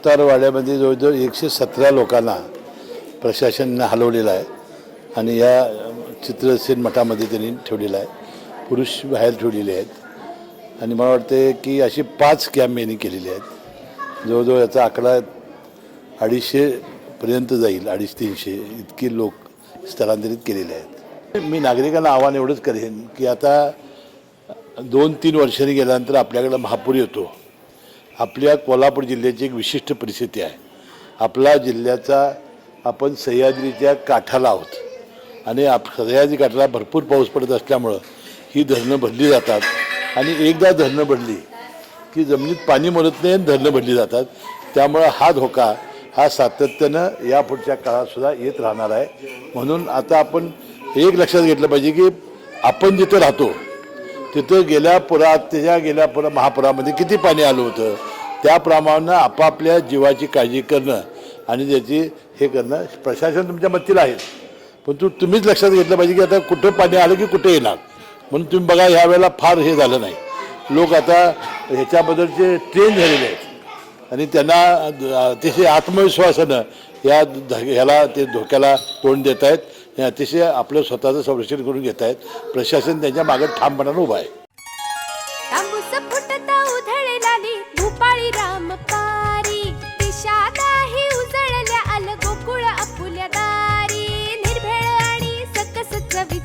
उतारवाड्यामध्ये जवळजवळ एकशे सतरा लोकांना प्रशासनानं हलवलेलं आहे. आणि या चित्रसेन मठामध्ये त्यांनी ठेवलेलं आहे. पुरुष बाहेर ठेवलेले आहेत. आणि मला वाटते की अशी पाच कॅम्प यांनी केलेले आहेत. जवळजवळ याचा आकडा अडीचशेपर्यंत जाईल. अडीच तीनशे इतकी लोक स्थलांतरित केलेले आहेत. मी नागरिकांना आव्हान एवढंच करेन की आता दोन तीन वर्षांनी गेल्यानंतर आपल्याकडं महापूर येतो. आपल्या कोल्हापूर जिल्ह्याची एक विशिष्ट परिस्थिती आहे. आपला जिल्ह्याचा आपण सह्याद्रीच्या काठाला आहोत. आणि आप सह्याद्री काठाला भरपूर पाऊस पडत असल्यामुळं ही धरणं भरली जातात. आणि एकदा धरणं भरली की जमिनीत पाणी मरत नाही आणि धरणं भरली जातात. त्यामुळं हा धोका हा सातत्यानं या पुढच्या काळातसुद्धा येत राहणार आहे. म्हणून आता आपण एक लक्षात घेतलं पाहिजे की आपण जिथं राहतो तिथं गेल्या पुरात त्याच्या गेल्या पुरा महापुरामध्ये किती पाणी आलं होतं? त्याप्रमाणे आपापल्या जीवाची काळजी करणं आणि त्याची हे करणं प्रशासन तुमच्या मतीला आहे. पण तू तुम्हीच लक्षात घेतलं पाहिजे की आता कुठं पाणी आलं की कुठे येणार. म्हणून तुम्ही बघा ह्या वेळेला फार हे झालं नाही. लोक आता ह्याच्याबद्दलचे ट्रेन झालेले आहेत. आणि त्यांना अतिशय आत्मविश्वासानं या ह्याला ते धोक्याला तोंड देत आहेत. हे अतिशय आपलं स्वतःचं संरक्षण करून घेत आहेत. प्रशासन त्यांच्या मागे ठामपणानं उभं आहे.